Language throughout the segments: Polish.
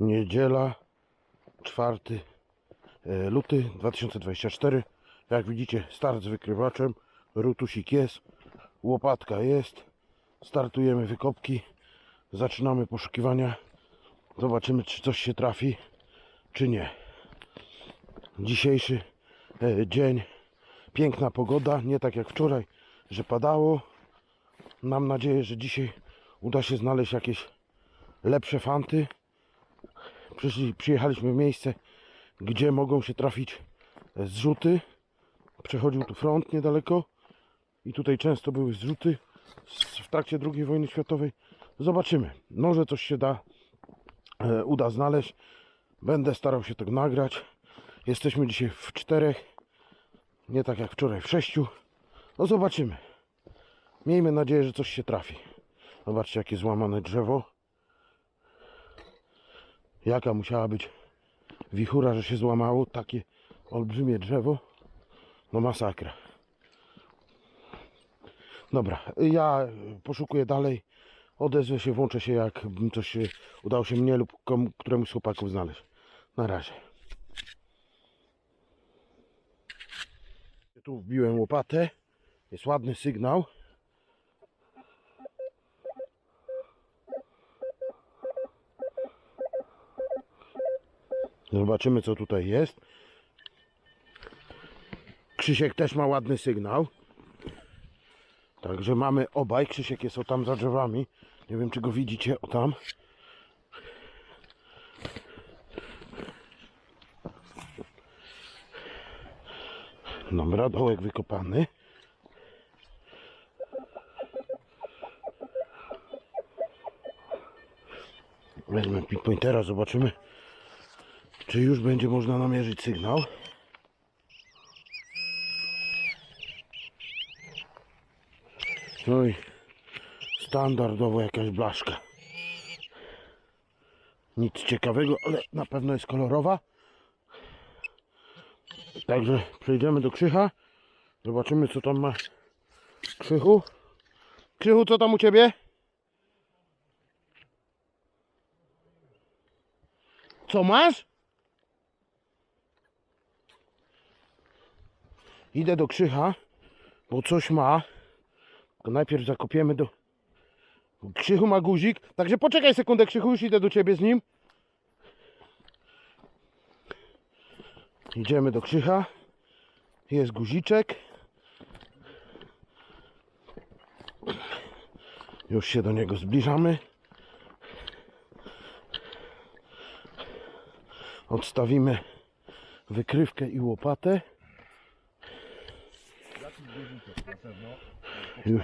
Niedziela, 4 e, luty 2024. Jak widzicie, start z wykrywaczem. Rutusik jest, łopatka jest. Startujemy wykopki. Zaczynamy poszukiwania. Zobaczymy, czy coś się trafi, czy nie. Dzisiejszy e, dzień, piękna pogoda, nie tak jak wczoraj, że padało. Mam nadzieję, że dzisiaj uda się znaleźć jakieś lepsze fanty. Przyszli, przyjechaliśmy w miejsce, gdzie mogą się trafić zrzuty. Przechodził tu front niedaleko i tutaj często były zrzuty w trakcie II wojny światowej. Zobaczymy. Może coś się da, e, uda znaleźć. Będę starał się to nagrać. Jesteśmy dzisiaj w czterech, nie tak jak wczoraj w sześciu. No zobaczymy. Miejmy nadzieję, że coś się trafi. Zobaczcie, jakie złamane drzewo. Jaka musiała być wichura, że się złamało takie olbrzymie drzewo. No masakra. Dobra, ja poszukuję dalej. Odezwę się, włączę się, jak coś udało się mnie lub komu, któremuś z chłopaków znaleźć. Na razie. Tu wbiłem łopatę. Jest ładny sygnał. Zobaczymy co tutaj jest. Krzysiek też ma ładny sygnał. Także mamy obaj. Krzysiek jest o tam za drzewami. Nie wiem czy go widzicie. O tam. Dobra, dołek wykopany. Wezmę pinpointera, zobaczymy czy już będzie można namierzyć sygnał. No i standardowo jakaś blaszka. Nic ciekawego, ale na pewno jest kolorowa. Także przejdziemy do Krzycha. Zobaczymy co tam ma Krzychu. Krzychu, co tam u Ciebie? Co masz? Idę do Krzycha, bo coś ma. To najpierw zakopiemy do... Krzychu ma guzik, także poczekaj sekundę Krzychu, już idę do Ciebie z nim. Idziemy do Krzycha. Jest guziczek. Już się do niego zbliżamy. Odstawimy wykrywkę i łopatę. Już,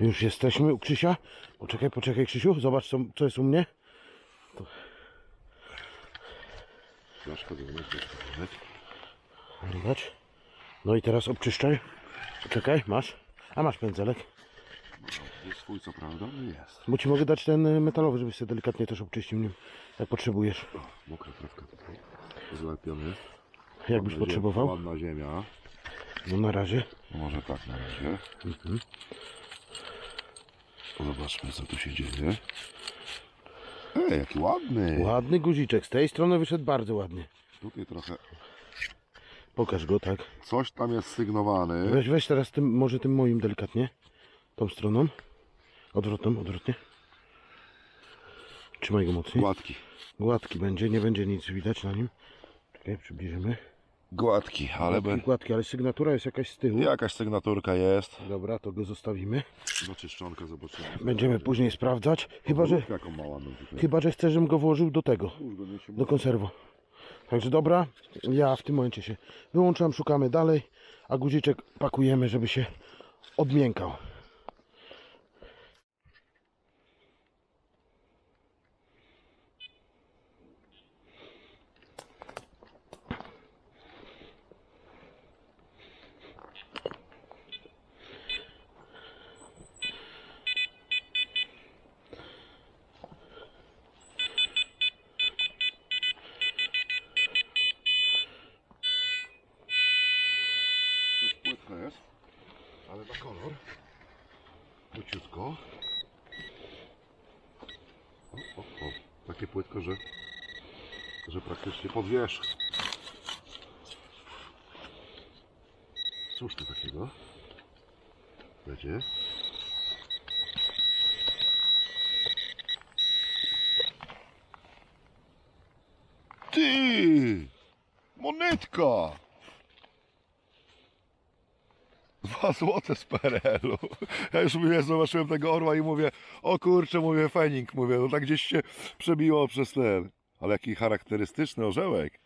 już jesteśmy u Krzysia. Poczekaj, poczekaj Krzysiu, zobacz co, co jest u mnie. Wody. Zobacz. No i teraz obczyszczaj. Poczekaj, masz. A masz pędzelek. Jest swój co prawda, jest. Bo ci mogę dać ten y, metalowy, żebyś sobie delikatnie też obczyścił nim, jak potrzebujesz. O, mokra trawka tutaj. Zlepiony. Jakbyś potrzebował. Ładna ziemia. No na razie. Może tak na razie. Zobaczmy co tu się dzieje. Ej, jaki ładny. Ładny guziczek. Z tej strony wyszedł bardzo ładnie. Tutaj trochę Pokaż go, tak. coś tam jest sygnowany. Weź, weź teraz tym, może tym moim delikatnie. Tą stroną. Odwrotną, odwrotnie. Trzymaj go mocniej. Gładki. Gładki będzie, nie będzie nic widać na nim. Czekaj, przybliżymy. Gładki, ale be... Gładki, ale sygnatura jest jakaś z tyłu. jakaś sygnaturka jest. Dobra, to go zostawimy. Zaczyszczonka zobaczymy. Będziemy później sprawdzać. Chyba, że, Jaką ma ładną tutaj. chyba, że chcę, żebym go włożył do tego. Do konserwu. Także dobra, ja w tym momencie się wyłączam, szukamy dalej, a guziczek pakujemy, żeby się odmiękał. Króciutko. O, o, o. Takie płytko, że że praktycznie pod wierzch. Cóż tu takiego? Będzie? Ty! Monetka! Złote z PRL-u. Ja już mówię, zobaczyłem tego orła i mówię, o kurczę, mówię, fenik, mówię, no tak gdzieś się przebiło przez ten. Ale jaki charakterystyczny orzełek.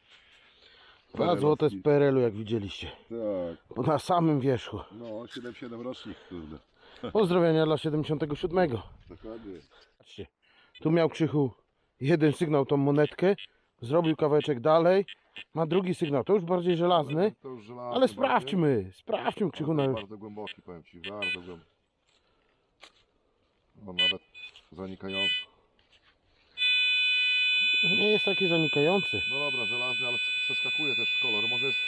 Dwa złote z PRL-u, jak widzieliście. Tak, Bo na samym wierzchu. no 7-7 rocznik, kurde. Pozdrowienia dla 77. Dokładnie. Patrzcie, tu miał Krzychu jeden sygnał, tą monetkę, zrobił kawałeczek dalej, ma drugi sygnał, to już bardziej żelazny, To już żelazny ale bardziej. sprawdźmy, sprawdźmy Krzychu na... Bardzo głęboki, powiem Ci, bardzo głęboki. No nawet zanikający. Nie jest taki zanikający. No dobra, żelazny, ale przeskakuje też kolor. Może jest,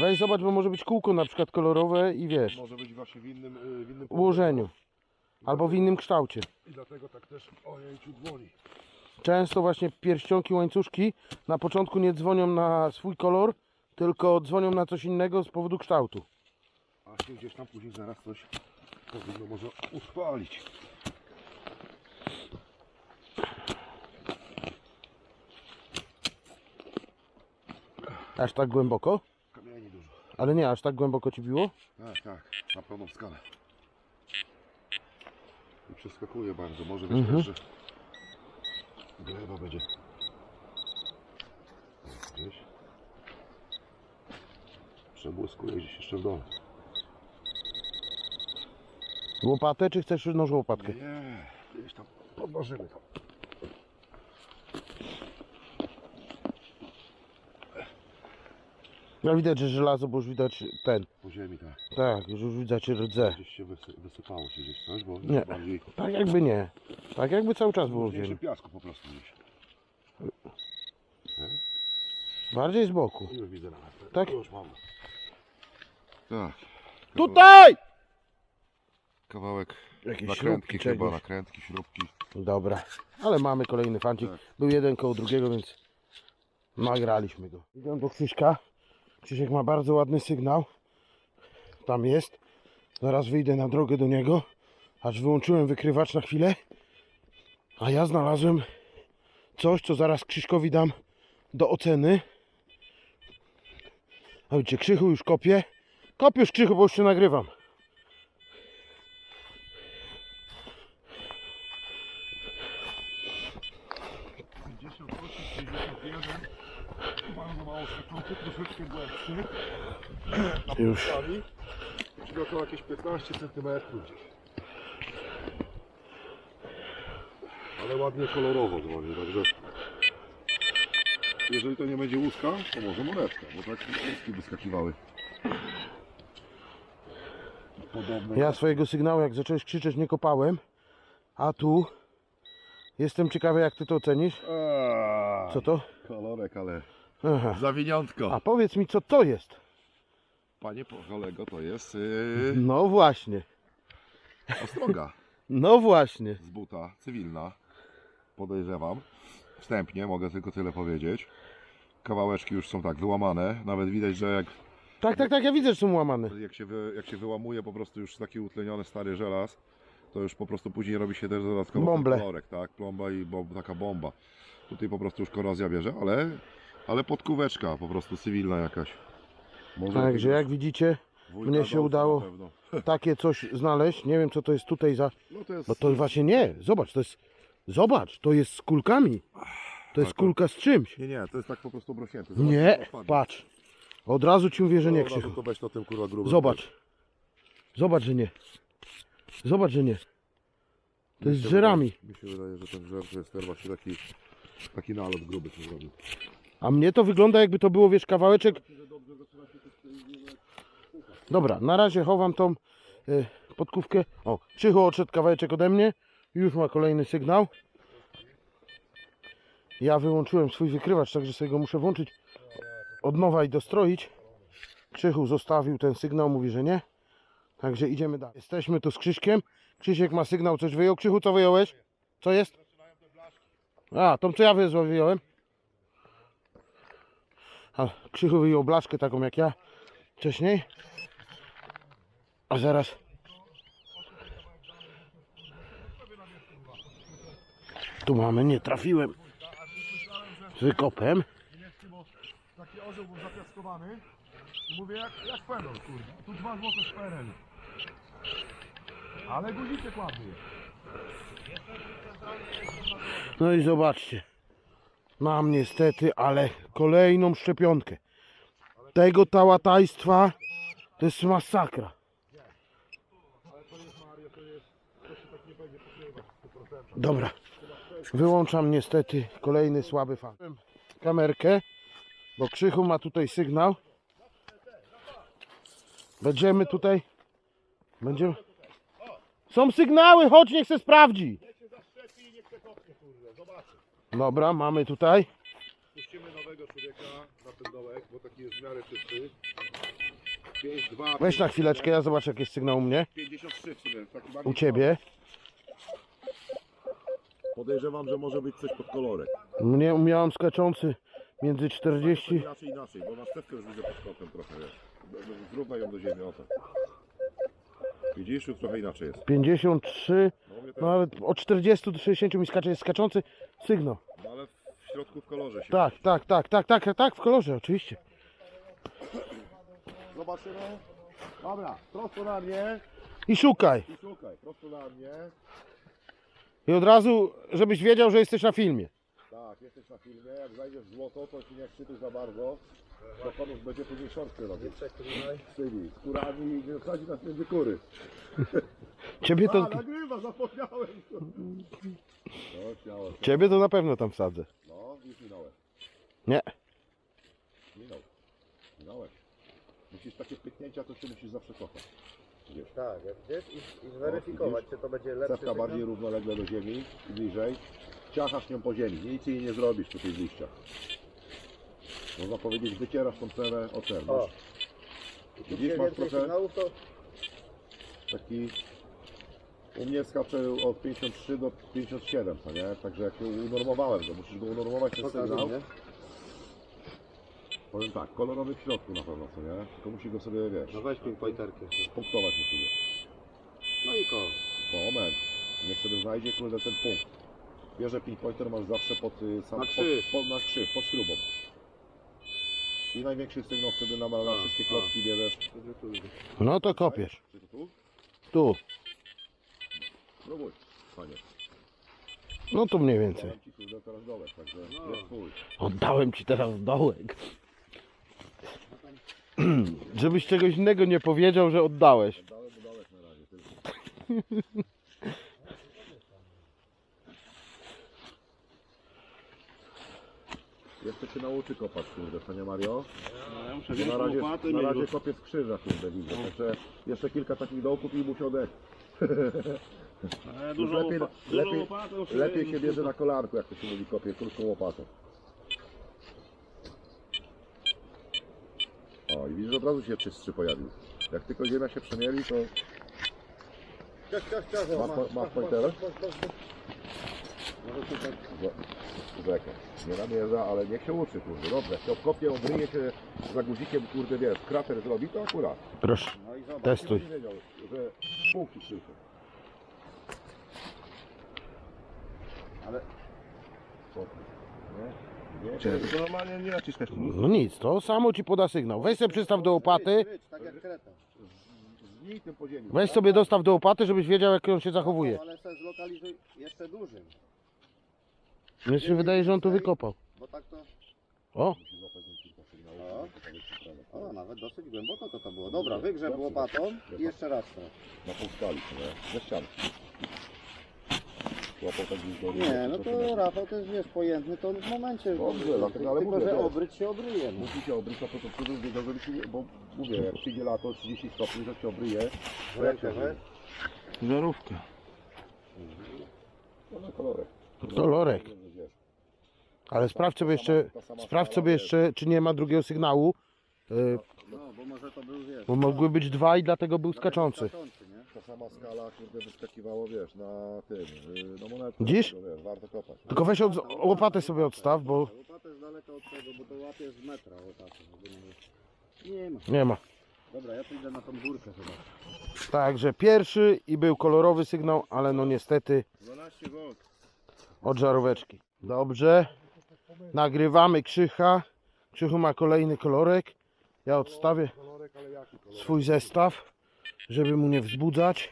Weź zobacz, bo może być kółko na przykład kolorowe i wiesz, może być właśnie w innym, y, w innym ułożeniu, albo w innym kształcie. I dlatego tak też ojejciu dzwoni. Często właśnie pierścionki, łańcuszki na początku nie dzwonią na swój kolor, tylko dzwonią na coś innego z powodu kształtu. A się gdzieś tam później zaraz coś powinno może utrwalić. Aż tak głęboko? Kamieni dużo. Ale nie, aż tak głęboko ci biło? Tak, tak, na pełną skalę. I przeskakuje bardzo. Może być Mhm. też, że gleba będzie. Gdzieś. Przebłyskuje gdzieś jeszcze w dole. Łopatę, czy chcesz noż łopatkę? Nie, gdzieś tam podważymy to. No widać, że żelazo, bo już widać ten. Po ziemi tak. Tak, już już widać rdze. Gdzieś się wysy, wysypało się gdzieś coś, bo Nie. bardziej Tak jakby nie. Tak jakby cały czas było w mniejszy ziemi. piasku po prostu gdzieś. Nie? Bardziej z boku. Już widzę nawet. Tak? Już mam. Tak. Tutaj! Kawałek Jakieś nakrętki śrubki chyba, czegoś. nakrętki, śrubki. Dobra, ale mamy kolejny fancik. Tak. Był jeden koło drugiego, więc nagraliśmy go. Idę do Krzyśka. Krzysiek ma bardzo ładny sygnał. Tam jest. Zaraz wyjdę na drogę do niego. Aż wyłączyłem wykrywacz na chwilę. A ja znalazłem coś, co zaraz Krzyśkowi dam do oceny. A widzicie, Krzychu już kopie. Kop już Krzychu, bo już się nagrywam. Bardzo sekund, troszeczkę głębszy. Już. Czyli około jakieś 15 cm gdzieś. Ale ładnie kolorowo dzwoni, także jeżeli to nie będzie łuska, to może monetka, bo tak łuski wyskakiwały. Podobne. Ja swojego sygnału, jak zacząłeś krzyczeć, nie kopałem. A tu jestem ciekawy, jak ty to ocenisz. Eee, Co to? Kolorek, ale Aha. zawiniątko. A powiedz mi, co to jest? Panie kolego, to jest yy, No właśnie. ostroga No właśnie. z buta, cywilna. Podejrzewam. Wstępnie, mogę tylko tyle powiedzieć. Kawałeczki już są tak wyłamane. Nawet widać, że jak, Tak, tak, tak, ja widzę, że są łamane. jak, się, wy, jak się wyłamuje po prostu już taki utleniony stary żelaz, to już po prostu później robi się też dodatkowo ten Bąble. kolorek, tak? Plomba i bo, taka bomba. Tutaj po prostu już korozja bierze, ale, ale podkóweczka po prostu cywilna jakaś. Może Także jak widzicie, wujka mnie się Adolfa udało. na pewno. takie coś znaleźć. Nie wiem, co to jest tutaj za... No to jest, Bo to właśnie nie. Zobacz, to jest... Zobacz, to jest z kulkami. To jest Tak, kulka z czymś. Nie, nie, to jest tak po prostu obrośnięte. Zobacz, Nie, to patrz. Od razu ci mówię, że nie, Dobra, Krzychu. to weź to tym kurwa grubym. Zobacz. Zobacz, że nie. Zobacz, że nie. To jest Mi z się żerami. wydaje- Mi się wydaje, że ten żer to jest ten właśnie taki, taki nalot gruby się zrobił. A mnie to wygląda jakby to było, wiesz, kawałeczek. Dobra, na razie chowam tą y, podkówkę. O, Krzychu odszedł kawałeczek ode mnie. Już ma kolejny sygnał. Ja wyłączyłem swój wykrywacz, także sobie go muszę włączyć od nowa i dostroić. Krzychu zostawił ten sygnał, mówi, że nie. Także idziemy dalej. Jesteśmy tu z Krzyśkiem. Krzysiek ma sygnał, coś wyjął. Krzychu, co wyjąłeś? Co jest? A, tą co ja wyjąłem. A Krzychu wyjął blaszkę taką jak ja wcześniej. A zaraz Tu mamy, nie trafiłem z wykopem. Taki orzeł był zapiaskowany. Mówię, jak, kurde. Tu dwa złote z. Ale. No i zobaczcie. Mam niestety, ale kolejną szczepionkę. Tego tałatajstwa to jest masakra. Dobra. Wyłączam niestety kolejny słaby fan. Kamerkę, bo Krzychu ma tutaj sygnał. Będziemy tutaj. Będziemy. Są sygnały, chodź niech se sprawdzi. Dobra, mamy tutaj. Puścimy nowego człowieka na ten dołek, bo taki jest w miarę czysty. 5, 2, Weź na chwileczkę, ja zobaczę jaki jest sygnał u mnie. 53 w sumie. Taki bardziej U ciebie. Podejrzewam, że może być coś pod kolorek. Mnie miałem skaczący między 40. Inaczej, inaczej, bo masz stewkę już widzę pod kątem trochę, wiesz. Zrównaj ją do ziemi, o to. Widzisz, już trochę inaczej jest. 53, No, no nawet od 40 do 60 mi skacze, jest skaczący sygnał. no ale w środku w kolorze się. Tak, tak, tak, tak, tak, tak, w kolorze, oczywiście. Zobaczymy. Dobra, prosto na mnie I szukaj. i szukaj, prosto na mnie. I od razu, żebyś wiedział, że jesteś na filmie. Tak, jesteś na filmie, jak zajdziesz w złoto, to ci nie chwytysz za bardzo, to panów będzie później shorty robić. Czyli z kurami i nie wsadzi nas między kury. Ciebie to, A, nagrywa, zapomniałem. No, śmiało. ciebie to na pewno tam wsadzę. No, już minąłem. Nie. Minął. Minąłeś. Musisz takie pyknięcia, to się musisz zawsze cofać. Wiesz. Tak, jak gdzieś i, i zweryfikować, czy to będzie lepszy Cewka bardziej równolegle do ziemi i bliżej. Ciachasz nią po ziemi. Nic jej nie zrobisz przy tych liściach. Można powiedzieć, wycierasz tą cewę o. O. Widzisz, Im masz więcej trochę sygnałów, to taki... U mnie skacze od 53 do 57, co nie? Także jak unormowałem go, musisz go unormować ten sygnał. Powiem tak, kolorowy w środku na pewno, co nie? Tylko musi go sobie, wiesz, No weź pinpointerkę. punktować musi go. No i ko. Moment, niech sobie znajdzie kurde ten punkt. Bierze pinpointer masz zawsze pod y, sam Na pod, krzyż. pod, na krzyż, pod śrubą. I największy sygnał wtedy na, na A, wszystkie a. klocki bierzesz. No to kopiesz. Czy to tu? Tu. Próbuj, panie. No tu mniej więcej. Dałem ci kurde teraz dołek, także No. Oddałem ci teraz dołek. Żebyś czegoś innego nie powiedział, że oddałeś. Dałem mu dołek na razie tylko. Jeszcze się nauczy kopać, kurde, panie Mario. No, ja muszę Bo na razie, na razie kopię z krzyża, kurde, widzę. Także jeszcze kilka takich dołków i musi odejść. Ale Dużo lepiej, łopa- dużo lepiej, łopatą się lepiej się bierze na kolarku, jak to się mówi, kopie krótką łopatą. O, i widzisz, od razu się czystszy pojawił. Jak tylko ziemia się przemieli, to Ciach, ciach, ciach, o, Masz po- masz masz, pointera? masz, masz, masz, masz. Może tutaj Rzekę. Nie namierza, ale niech się uczy, kurde. Dobra, jak się obkopie, obryje się za guzikiem, kurde, wiesz, krater zrobi, to akurat. Proszę. No i zobacz. Testuj. Nie wiedział, że punkty tylko. Ale Nie? Nie? to normalnie nie naciskasz No nic, to samo ci poda sygnał. Weź sobie przystaw do łopaty. Rycz, tak jak kreta. Znij tym po ziemi. Weź sobie dostaw do łopaty, żebyś wiedział jak on się zachowuje. Ale se zlokalizuj jeszcze dużym, Mnie się wydaje, że on tu wykopał. bo tak to... O, O. nawet dosyć głęboko to to było. Dobra, wygrzeb łopatą i jeszcze raz to. Na pół skali, nie? Ze ściany. Łapał tak Nie, no to Rafał to jest wiesz, pojętny, to on w momencie... Dobrze, dlatego, ale tylko, mówię, że wiesz. obryć się obryje. No. Musi się obryć, to to przód wiedział, żeby się nie... Bo mówię, jak przyjdzie lato, 30 stopni, że się obryje, to jak się żarówka. To na kolorek. Kolorek. Wiesz, Ale sprawdź sobie jeszcze, sprawdź sobie jeszcze, czy nie ma drugiego sygnału. y, No, bo może to był, wiesz... Bo mogły być dwa i dlatego był skaczący. Skaczący, nie? Ta sama skala, kurde, wyskakiwało, wiesz, na tym, y, na monetę. Widzisz? Wiesz, warto kopać. Tylko weź od, łopatę sobie odstaw, bo Łopatę z daleka od tego, bo to jest z metra, łopaty. żeby nie ma. Nie ma. Dobra, ja idę na tą górkę chyba. Także pierwszy i był kolorowy sygnał, ale no niestety 12 V. od żaróweczki. Dobrze. Nagrywamy Krzycha. Krzychu ma kolejny kolorek. Ja odstawię Kolorek, ale jaki kolor? swój zestaw, żeby mu nie wzbudzać.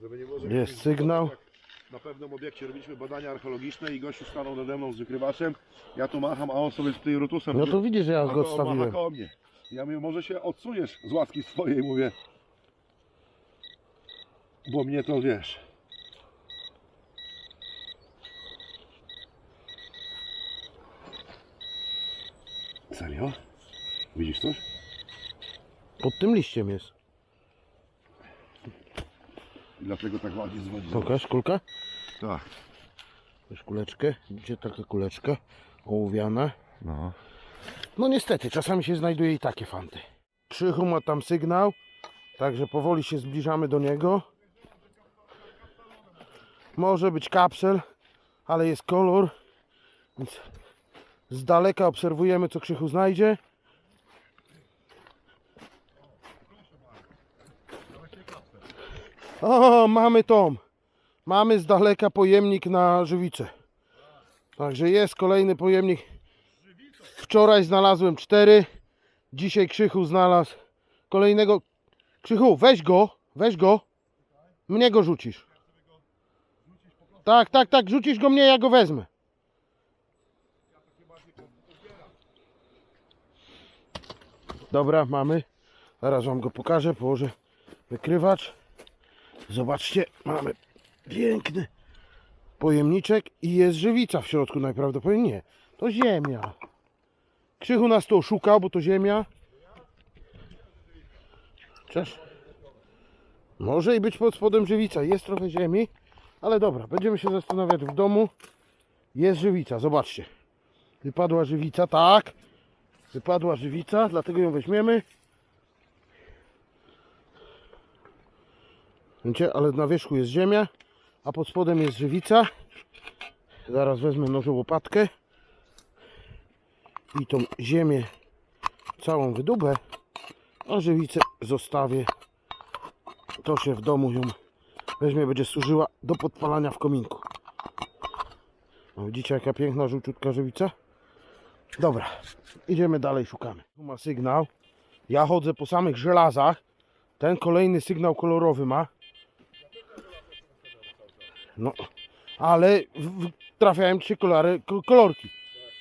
Żeby nie było, że Jest sygnał. tak Na pewnym obiekcie robiliśmy badania archeologiczne i gościu stanął nade mną z wykrywaczem. Ja tu macham, a on sobie tutaj rotusem. No to widzisz, że ja go odstawiłem. koło mnie. Ja mówię, może się odsuniesz z łaski swojej, mówię. Bo mnie to wiesz. Serio? Widzisz coś? Pod tym liściem jest. I dlatego tak ładnie dzwoni. Pokaż kulka. Tak. Też kuleczkę. Gdzie taka kuleczka? Ołowiana. No. No niestety, czasami się znajduje i takie fanty. Krzychu ma tam sygnał, także powoli się zbliżamy do niego. Może być kapsel, ale jest kolor, więc z daleka obserwujemy co Krzychu znajdzie. O, mamy tą. Mamy z daleka pojemnik na żywicę. Także jest kolejny pojemnik. Wczoraj znalazłem cztery. Dzisiaj Krzychu znalazł kolejnego. Krzychu, weź go, weź go. Mnie go rzucisz. Tak, tak, tak, rzucisz go mnie, ja go wezmę. Dobra, mamy. Zaraz wam go pokażę, położę wykrywacz. Zobaczcie, mamy piękny pojemniczek i jest żywica w środku najprawdopodobniej. Nie, to ziemia. Krzychu nas tu oszukał, bo to ziemia. Cześć. Może i być pod spodem żywica. Jest trochę ziemi, ale dobra, będziemy się zastanawiać w domu. Jest żywica, zobaczcie. Wypadła żywica, tak. Wypadła żywica, dlatego ją weźmiemy. Widzicie, ale na wierzchu jest ziemia, a pod spodem jest żywica. Zaraz wezmę nożą łopatkę i tą ziemię całą wydubę, a żywicę zostawię. To się w domu ją weźmie, będzie służyła do podpalania w kominku. No, widzicie jaka piękna żółciutka żywica? Dobra, idziemy dalej, szukamy. Tu ma sygnał. Ja chodzę po samych żelazach. Ten kolejny sygnał kolorowy ma. No, ale w, w, trafiałem trzy kolary, ko- kolorki.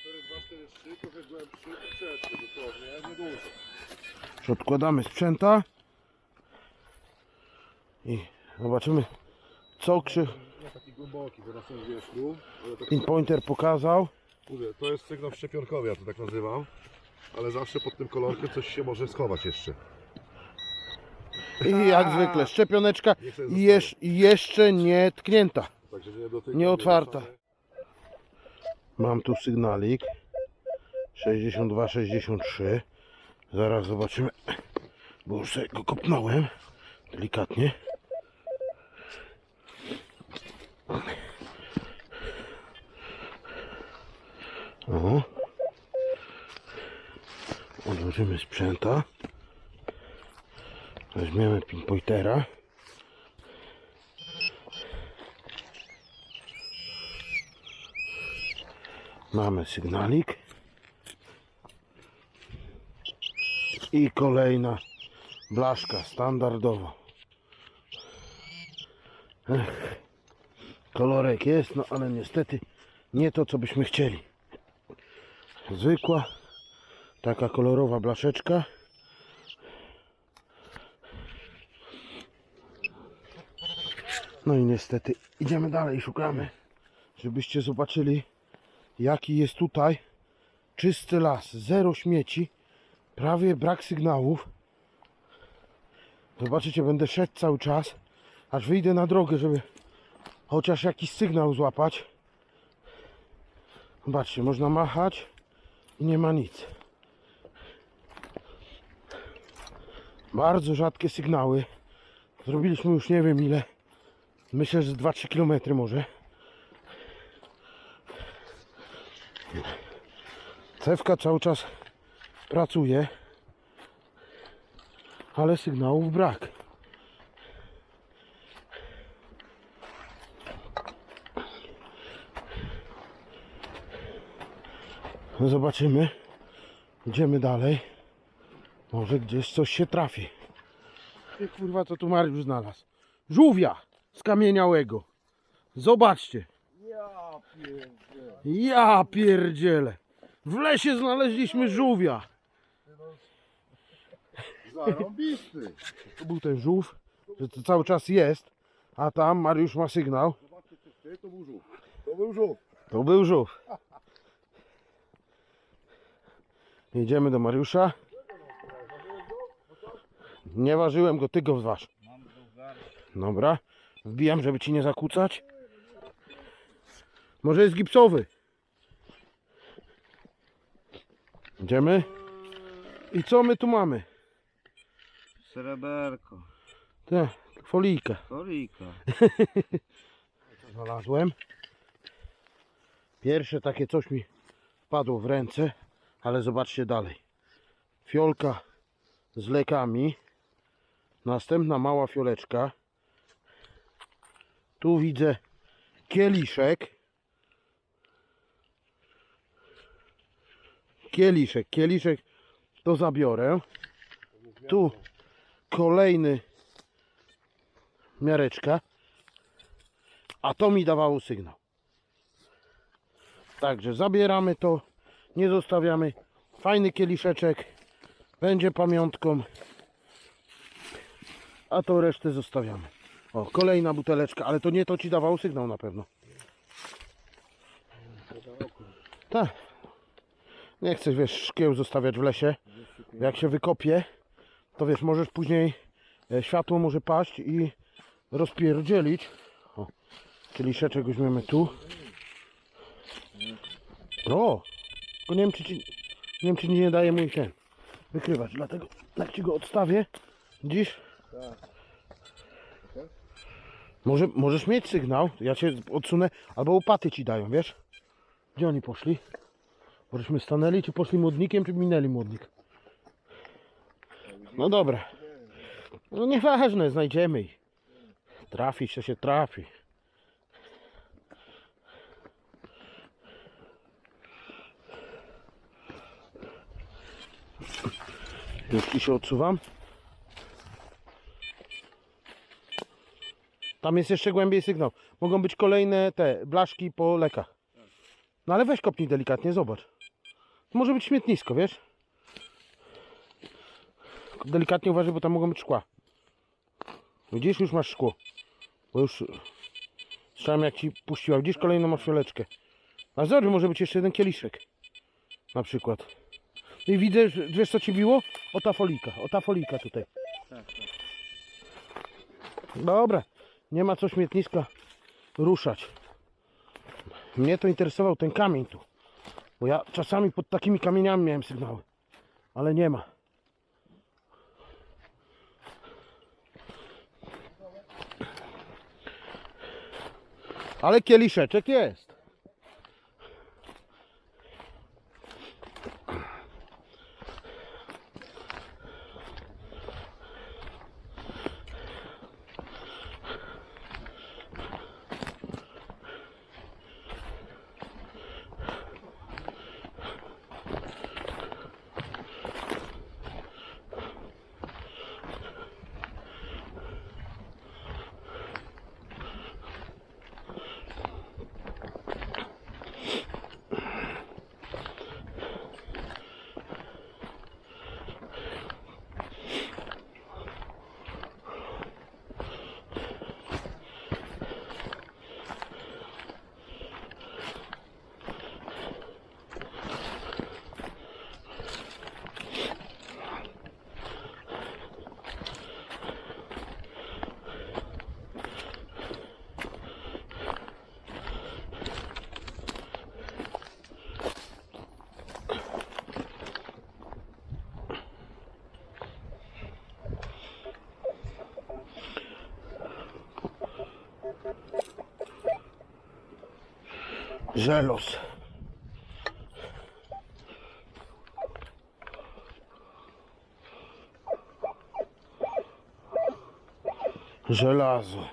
4, 2, 4, 3, trochę głębszy, troszeczkę dosłownie, niedużo. Już odkładamy sprzęta i zobaczymy co krzy Nie taki głęboki, bo na tym wierzchu. Tak pinpointer pokazał. mówię, to jest sygnał szczepionkowy, ja to tak nazywam. Ale zawsze pod tym kolorkiem coś się może schować jeszcze. I jak zwykle szczepioneczka i, jesz, i jeszcze nie tknięta. Nie Nie otwarta. Mam tu sygnalik 62-63. Zaraz zobaczymy, bo już sobie go kopnąłem delikatnie. O. Odłożymy sprzęta. Weźmiemy pinpointera. Mamy sygnalik. I kolejna blaszka standardowo. Ech. Kolorek jest, no ale niestety nie to co byśmy chcieli. Zwykła taka kolorowa blaszeczka. No i niestety idziemy dalej, szukamy, żebyście zobaczyli jaki jest tutaj czysty las, zero śmieci, prawie brak sygnałów. Zobaczycie, będę szedł cały czas, aż wyjdę na drogę, żeby chociaż jakiś sygnał złapać. Zobaczcie, można machać i nie ma nic. Bardzo rzadkie sygnały. Zrobiliśmy już nie wiem ile. Myślę, że z 2-3 km może. Cewka cały czas pracuje, ale sygnałów brak. Zobaczymy. Idziemy dalej. Może gdzieś coś się trafi. Ty kurwa, co tu Mariusz znalazł? Żółwia skamieniałego. Zobaczcie. Ja pierdzielę. W lesie znaleźliśmy żółwia. Zarąbisty. Tu był ten żółw, że to cały czas jest, a tam Mariusz ma sygnał. To był żółw. To był żółw. To był żółw. Jedziemy do Mariusza. Nie ważyłem go, ty go zważ. Dobra. Wbijam, żeby ci nie zakłócać. Może jest gipsowy. Idziemy. I co my tu mamy? Sreberko, Te, folijkę. kolika. znalazłem. Pierwsze takie coś mi wpadło w ręce, ale zobaczcie dalej. Fiolka z lekami. Następna mała fioleczka. Tu widzę kieliszek. Kieliszek, kieliszek to zabiorę. Tu kolejny miareczka a to mi dawało sygnał. Także zabieramy to, nie zostawiamy. Fajny kieliszeczek, będzie pamiątką, a to resztę zostawiamy. O, kolejna buteleczka, ale to nie to ci dawało sygnał na pewno. Tak. Nie chcesz, wiesz, szkieł zostawiać w lesie. Jak się wykopie, to wiesz, możesz później, e, światło może paść i rozpierdzielić. Kieliszeczek weźmiemy tu. O! Tylko nie wiem, czy ci, nie wiem, czy nie daje mój ten wykrywacz. Dlatego jak ci go odstawię dziś. Może, możesz mieć sygnał. Ja cię odsunę. Albo łopaty ci dają, wiesz? Gdzie oni poszli? Możeśmy stanęli, czy poszli modnikiem, czy minęli modnik? No dobra. No nieważne, znajdziemy ich. Trafi się, się trafi. Już ci się odsuwam. Tam jest jeszcze głębiej sygnał. Mogą być kolejne te blaszki po lekach. No ale weź kopnij delikatnie, zobacz. To może być śmietnisko, wiesz? Delikatnie uważaj, bo tam mogą być szkła. Widzisz, już masz szkło. Bo już słyszałem jak ci puściła. Widzisz, kolejną masz fioleczkę. A zobacz, może być jeszcze jeden kieliszek. Na przykład. I widzę, że- wiesz co ci biło? O ta folika, o ta folika tutaj. Dobra, nie ma co śmietniska ruszać. Mnie to interesował ten kamień tu. Bo ja czasami pod takimi kamieniami miałem sygnały. Ale nie ma. Ale kieliszeczek jest. żelos. Żelazo.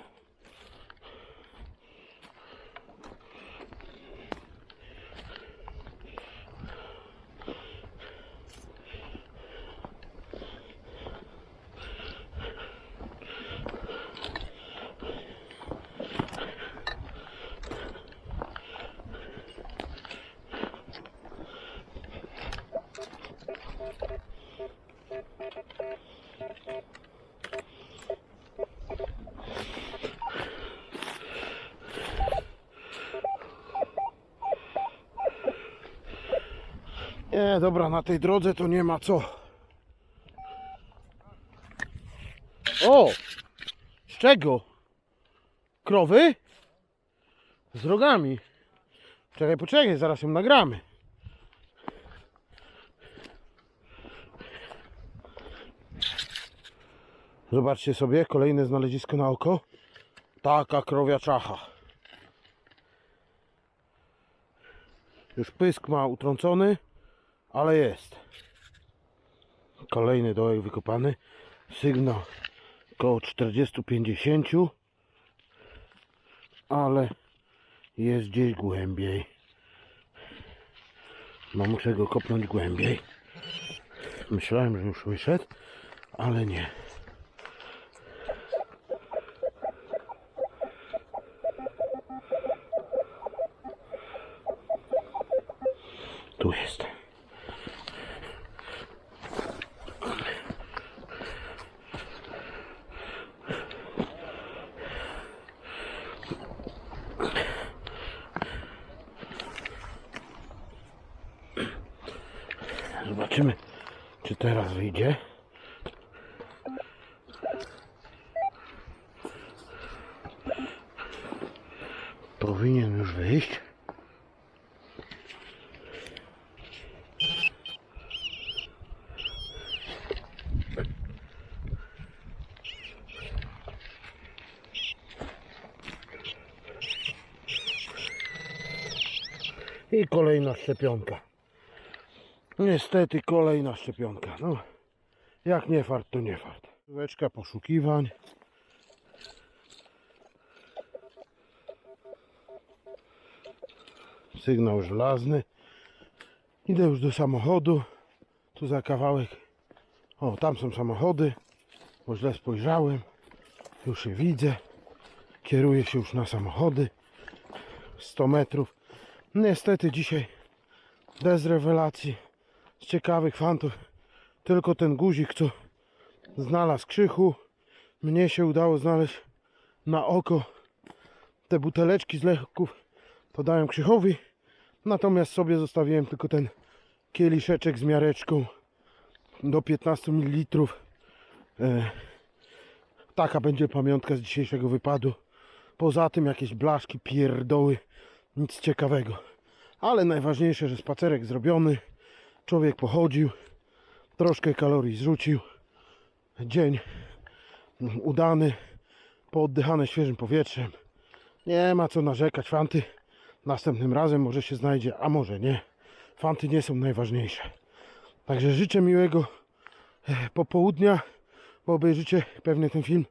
Dobra, na tej drodze to nie ma co. O! Z czego? Krowy? Z rogami. Czekaj, poczekaj, zaraz ją nagramy. Zobaczcie sobie, kolejne znalezisko na oko. Taka krowia czacha. Już pysk ma utrącony, ale jest. Kolejny dołek wykopany. Sygnał około 40-50, ale jest gdzieś głębiej. No muszę go kopnąć głębiej. Myślałem, że już wyszedł, ale nie. Tu jest. Zobaczymy, czy teraz wyjdzie. Powinien już wyjść. I kolejna szczepionka. Niestety kolejna szczepionka. No, jak nie fart, to nie fart. Łeczka poszukiwań. Sygnał żelazny. Idę już do samochodu. Tu za kawałek. O, tam są samochody. Bo źle spojrzałem. Już je widzę. Kieruję się już na samochody. 100 metrów. Niestety dzisiaj bez rewelacji z ciekawych fantów. Tylko ten guzik, co znalazł Krzychu. Mnie się udało znaleźć na oko te buteleczki z leków. To dałem Krzychowi. Natomiast sobie zostawiłem tylko ten kieliszeczek z miareczką do 15 ml. E, taka będzie pamiątka z dzisiejszego wypadu. Poza tym jakieś blaszki, pierdoły, nic ciekawego. Ale najważniejsze, że spacerek zrobiony. Człowiek pochodził, troszkę kalorii zrzucił. Dzień udany, pooddychany świeżym powietrzem. Nie ma co narzekać, fanty. Następnym razem może się znajdzie, a może nie. Fanty nie są najważniejsze. Także życzę miłego e, popołudnia, bo obejrzycie pewnie ten film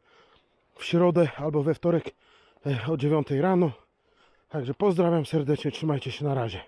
w środę albo we wtorek e, o 9 rano. Także pozdrawiam serdecznie, trzymajcie się na razie.